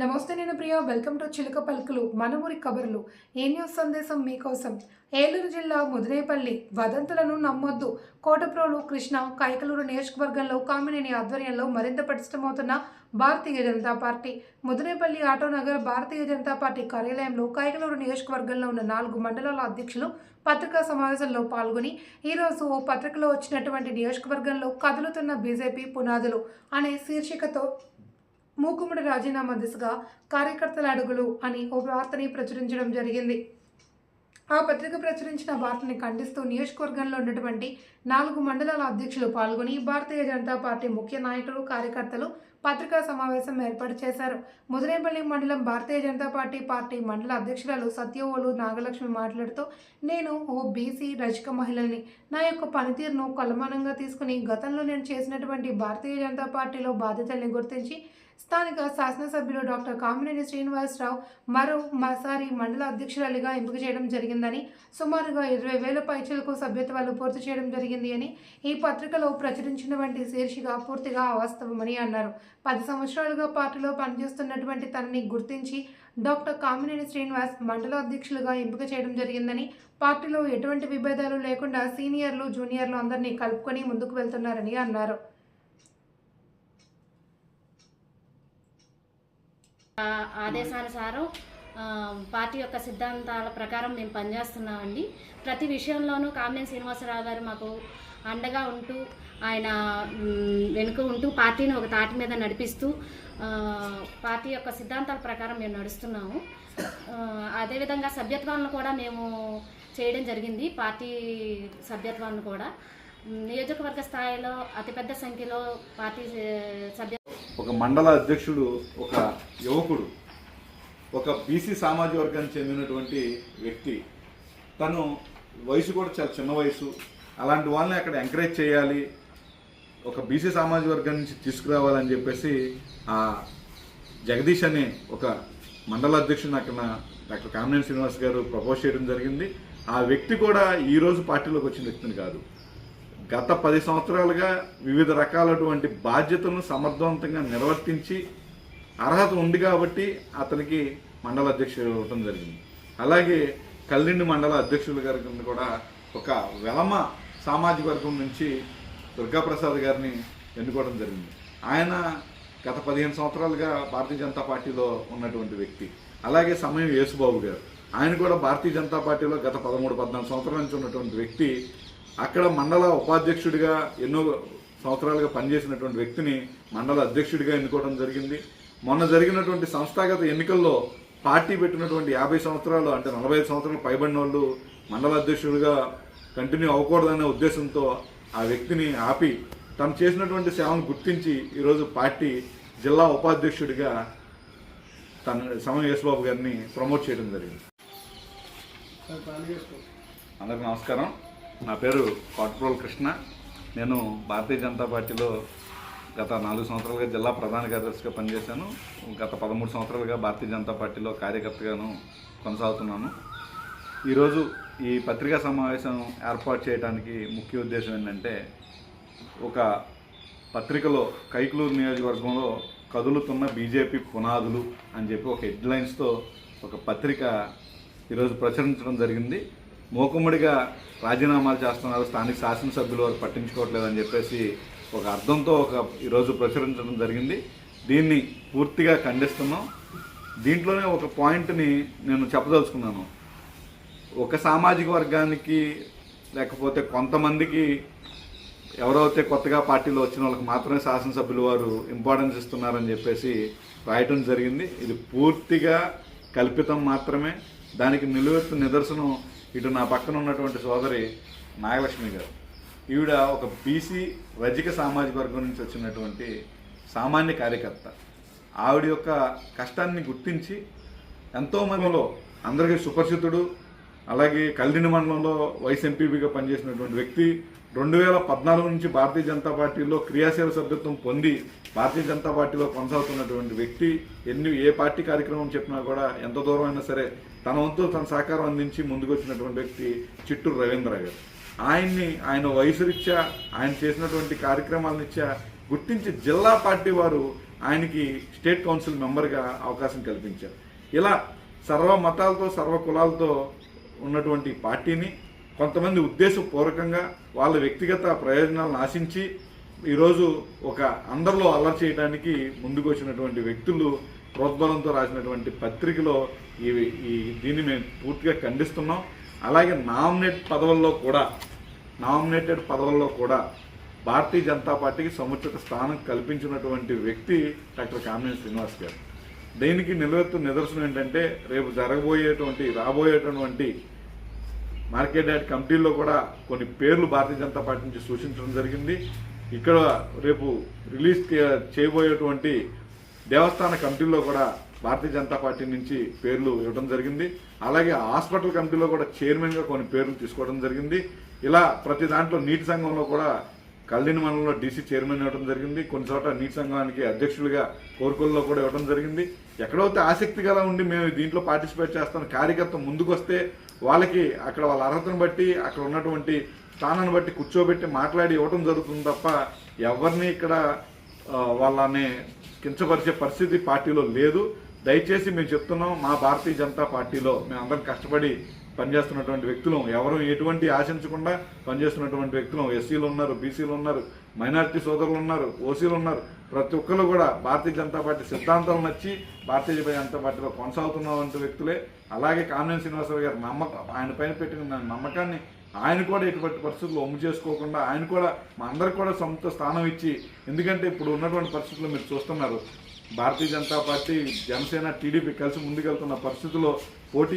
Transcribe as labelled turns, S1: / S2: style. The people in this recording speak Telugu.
S1: నమస్తే నేను ప్రియ. వెల్కమ్ టు చిలుక పలుకులు మన ఊరి కబుర్లు. ఏ న్యూస్ సందేశం మీకోసం? ఏలూరు జిల్లా ముదినేపల్లి వదంతులను నమ్మొద్దు. కోటప్రోలు కృష్ణ కైకలూరు నియోజకవర్గంలో కామినేని ఆధ్వర్యంలో మరింత పటిష్టమవుతున్న భారతీయ జనతా పార్టీ. ముదినేపల్లి ఆటోనగర్ భారతీయ జనతా పార్టీ కార్యాలయంలో కైకలూరు నియోజకవర్గంలో ఉన్న నాలుగు మండలాల అధ్యక్షులు పత్రికా సమావేశంలో పాల్గొని ఈరోజు ఓ పత్రికలో వచ్చినటువంటి నియోజకవర్గంలో కదులుతున్న బీజేపీ పునాదులు అనే శీర్షికతో మూకుమ్మడి రాజీనామా దిశగా కార్యకర్తల అడుగులు అని ఓ వార్తని ప్రచురించడం జరిగింది. ఆ పత్రిక ప్రచురించిన వార్తని ఖండిస్తూ నియోజకవర్గంలో ఉన్నటువంటి నాలుగు మండలాల అధ్యక్షులు పాల్గొని భారతీయ జనతా పార్టీ ముఖ్య నాయకులు కార్యకర్తలు పత్రికా సమావేశం ఏర్పాటు చేశారు. ముదిరేపల్లి మండలం భారతీయ జనతా పార్టీ పార్టీ మండల అధ్యక్షురాలు సత్యవోలు నాగలక్ష్మి మాట్లాడుతూ నేను ఓ బీసీ రజక మహిళని నా యొక్క పనితీరును కొలమానంగా తీసుకుని గతంలో నేను చేసినటువంటి భారతీయ జనతా పార్టీలో బాధ్యతల్ని గుర్తించి స్థానిక శాసనసభ్యులు డాక్టర్ కామినేని శ్రీనివాసరావు మరో మసారి మండల అధ్యక్షురాలిగా ఎంపిక చేయడం జరిగిందని సుమారుగా ఇరవై వేల పైచలకు సభ్యత్వాలు పూర్తి చేయడం జరిగింది అని ఈ పత్రికలో ప్రచురించినటువంటి శీర్షిక పూర్తిగా అవాస్తవమని అన్నారు. పది సంవత్సరాలుగా పార్టీలో పనిచేస్తున్నటువంటి తనని గుర్తించి డాక్టర్ కామినేని శ్రీనివాస్ మండల అధ్యక్షులుగా ఎంపిక చేయడం జరిగిందని పార్టీలో ఎటువంటి విభేదాలు లేకుండా సీనియర్లు జూనియర్లు అందరినీ కలుపుకొని ముందుకు వెళ్తున్నారని అన్నారు.
S2: ఆదేశానుసారం పార్టీ యొక్క సిద్ధాంతాల ప్రకారం మేము పనిచేస్తున్నామండి. ప్రతి విషయంలోనూ కామినేని శ్రీనివాసరావు గారు మాకు అండగా ఉంటూ ఆయన వెనుక ఉంటూ పార్టీని ఒక తాటి మీద నడిపిస్తూ పార్టీ యొక్క సిద్ధాంతాల ప్రకారం మేము నడుస్తున్నాము. అదేవిధంగా సభ్యత్వాలను కూడా మేము చేయడం జరిగింది పార్టీ సభ్యత్వాలను కూడా. నియోజకవర్గ స్థాయిలో అతిపెద్ద సంఖ్యలో పార్టీ సభ్య
S3: ఒక మండల అధ్యక్షుడు ఒక యువకుడు ఒక బీసీ సామాజిక వర్గానికి చెందినటువంటి వ్యక్తి. తను వయసు కూడా చాలా చిన్న వయసు. అలాంటి వాళ్ళని అక్కడ ఎంకరేజ్ చేయాలి. ఒక బీసీ సామాజిక వర్గం నుంచి తీసుకురావాలని చెప్పేసి ఆ జగదీష్ అనే ఒక మండల అధ్యక్షుడు అక్కడ డాక్టర్ కామినేని శ్రీనివాస్ గారు ప్రపోజ్ చేయడం జరిగింది. ఆ వ్యక్తి కూడా ఈరోజు పార్టీలోకి వచ్చిన వ్యక్తిని కాదు. గత పది సంవత్సరాలుగా వివిధ రకాలటువంటి బాధ్యతలను సమర్థవంతంగా నిర్వర్తించి అర్హత ఉంది కాబట్టి అతనికి మండల అధ్యక్షుడు ఇవ్వటం జరిగింది. అలాగే కల్లిండి మండల అధ్యక్షుల గారి కింద కూడా ఒక వెలమ సామాజిక వర్గం నుంచి దుర్గాప్రసాద్ గారిని ఎన్నుకోవడం జరిగింది. ఆయన గత పదిహేను సంవత్సరాలుగా భారతీయ జనతా పార్టీలో ఉన్నటువంటి వ్యక్తి. అలాగే సమయం యేసుబాబు గారు. ఆయన కూడా భారతీయ జనతా పార్టీలో గత పదమూడు పద్నాలుగు సంవత్సరాల నుంచి ఉన్నటువంటి వ్యక్తి. అక్కడ మండల ఉపాధ్యక్షుడిగా ఎన్నో సంవత్సరాలుగా పనిచేసినటువంటి వ్యక్తిని మండల అధ్యక్షుడిగా ఎన్నుకోవడం జరిగింది. మొన్న జరిగినటువంటి సంస్థాగత ఎన్నికల్లో పార్టీ పెట్టినటువంటి యాభై సంవత్సరాలు అంటే నలభై సంవత్సరాలు పైబడిన వాళ్ళు మండల అధ్యక్షుడిగా కంటిన్యూ అవ్వకూడదనే ఉద్దేశంతో ఆ వ్యక్తిని ఆపి తను చేసినటువంటి సేవను గుర్తించి ఈరోజు పార్టీ జిల్లా ఉపాధ్యక్షుడిగా తన సమయం యేసుబాబు గారిని ప్రమోట్ చేయడం జరిగింది. అందరికి నమస్కారం. నా పేరు కాట్రోల్ కృష్ణ. నేను భారతీయ జనతా పార్టీలో గత నాలుగు సంవత్సరాలుగా జిల్లా ప్రధాన కార్యదర్శిగా పనిచేశాను. గత పదమూడు సంవత్సరాలుగా భారతీయ జనతా పార్టీలో కార్యకర్తగాను కొనసాగుతున్నాను. ఈరోజు ఈ పత్రికా సమావేశం ఏర్పాటు చేయడానికి ముఖ్య ఉద్దేశం ఏంటంటే ఒక పత్రికలో కైకులూరు నియోజకవర్గంలో కదులుతున్న బీజేపీ పునాదులు అని చెప్పి ఒక హెడ్లైన్స్తో ఒక పత్రిక ఈరోజు ప్రచురించడం జరిగింది. మోకుమ్మడిగా రాజీనామాలు చేస్తున్నారు. స్థానిక శాసనసభ్యులు వారు పట్టించుకోవట్లేదని చెప్పేసి ఒక అర్థంతో ఒక ఈరోజు ప్రచురించడం జరిగింది. దీన్ని పూర్తిగా ఖండిస్తున్నాం. దీంట్లోనే ఒక పాయింట్ని నేను చెప్పదలుచుకున్నాను. ఒక సామాజిక వర్గానికి లేకపోతే కొంతమందికి ఎవరైతే కొత్తగా పార్టీలో వచ్చిన వాళ్ళకి మాత్రమే శాసనసభ్యులు వారు ఇంపార్టెన్స్ ఇస్తున్నారని చెప్పేసి రాయటం జరిగింది. ఇది పూర్తిగా కల్పితం మాత్రమే. దానికి నిలువెత్తు నిదర్శనం ఇటు నా పక్కన ఉన్నటువంటి సోదరి నాగలక్ష్మి గారు. ఈవిడ ఒక బీసీ రజిక సామాజిక వర్గం నుంచి వచ్చినటువంటి సామాన్య కార్యకర్త. ఆవిడ యొక్క కష్టాన్ని గుర్తించి ఎంతోమందిలో అందరికీ సుపరిచితుడు అలాగే కల్దిని మండలంలో వైస్ ఎంపీపీగా పనిచేసినటువంటి వ్యక్తి రెండు వేల పద్నాలుగు నుంచి భారతీయ జనతా పార్టీలో క్రియాశీల సభ్యత్వం పొంది భారతీయ జనతా పార్టీలో కొనసాగుతున్నటువంటి వ్యక్తి ఎన్ని ఏ పార్టీ కార్యక్రమం చెప్పినా కూడా ఎంత దూరం అయినా సరే తన వంతు తన సహకారం అందించి ముందుకు వచ్చినటువంటి వ్యక్తి చిట్టూరు రవీంద్ర గారు. ఆయన్ని ఆయన వయసురీత్యా ఆయన చేసినటువంటి కార్యక్రమాలనిచ్చా గుర్తించి జిల్లా పార్టీ వారు ఆయనకి స్టేట్ కౌన్సిల్ మెంబర్గా అవకాశం కల్పించారు. ఇలా సర్వ మతాలతో సర్వ కులాలతో ఉన్నటువంటి పార్టీని కొంతమంది ఉద్దేశపూర్వకంగా వాళ్ళ వ్యక్తిగత ప్రయోజనాలను ఆశించి ఈరోజు ఒక అందరిలో అల్లరి చేయడానికి ముందుకు వచ్చినటువంటి వ్యక్తులు ప్రోద్బలంతో రాసినటువంటి పత్రికలో ఈ ఈ దీన్ని మేము పూర్తిగా ఖండిస్తున్నాం. అలాగే నామినేట్ పదవుల్లో కూడా నామినేటెడ్ పదవుల్లో కూడా భారతీయ జనతా పార్టీకి సముచిత స్థానం కల్పించినటువంటి వ్యక్తి డాక్టర్ కామినేని శ్రీనివాస్ గారు. దీనికి నిలవెత్తు నిదర్శనం ఏంటంటే రేపు జరగబోయేటువంటి రాబోయేటటువంటి మార్కెట్ యాడ్ కమిటీల్లో కూడా కొన్ని పేర్లు భారతీయ జనతా పార్టీ నుంచి సూచించడం జరిగింది. ఇక్కడ రేపు రిలీజ్ చేయబోయేటువంటి దేవస్థాన కమిటీలో కూడా భారతీయ జనతా పార్టీ నుంచి పేర్లు ఇవ్వడం జరిగింది. అలాగే హాస్పిటల్ కమిటీలో కూడా చైర్మన్గా కొన్ని పేర్లు తీసుకోవడం జరిగింది. ఇలా ప్రతి దాంట్లో నీటి సంఘంలో కూడా కల్లిని మండలంలో డీసీ చైర్మన్ ఇవ్వడం జరిగింది. కొన్ని చోట్ల నీటి సంఘానికి అధ్యక్షులుగా కోరుకుల్లో కూడా ఇవ్వడం జరిగింది. ఎక్కడైతే ఆసక్తి గల ఉండి మేము దీంట్లో పార్టిసిపేట్ చేస్తాం కార్యకర్త ముందుకు వస్తే వాళ్ళకి అక్కడ వాళ్ళ అర్హతను బట్టి అక్కడ ఉన్నటువంటి స్థానాన్ని బట్టి కూర్చోబెట్టి మాట్లాడి ఇవ్వడం జరుగుతుంది తప్ప ఎవరిని ఇక్కడ వాళ్ళని కించపరిచే పరిస్థితి పార్టీలో లేదు. దయచేసి మేము చెప్తున్నాం మా భారతీయ జనతా పార్టీలో మేము అందరం కష్టపడి పనిచేస్తున్నటువంటి వ్యక్తులు. ఎవరు ఎటువంటి ఆశించకుండా పనిచేస్తున్నటువంటి వ్యక్తులు. ఎస్సీలు ఉన్నారు బీసీలు ఉన్నారు మైనారిటీ సోదరులు ఉన్నారు ఓసీలు ఉన్నారు. ప్రతి ఒక్కరు కూడా భారతీయ జనతా పార్టీ సిద్ధాంతాలు నచ్చి భారతీయ జనతా పార్టీలో కొనసాగుతున్నటువంటి వ్యక్తులే. అలాగే కామినేని శ్రీనివాసరావు గారి నమ్మకం ఆయన పైన పెట్టిన నమ్మకాన్ని ఆయన కూడా ఎటువంటి పరిస్థితుల్లో ఒమ్ము చేసుకోకుండా ఆయన కూడా మా అందరికి కూడా సొంత స్థానం ఇచ్చి ఎందుకంటే ఇప్పుడు ఉన్నటువంటి పరిస్థితుల్లో మీరు చూస్తున్నారు. భారతీయ జనతా పార్టీ జనసేన టీడీపీ కలిసి ముందుకెళ్తున్న పరిస్థితుల్లో పోటీ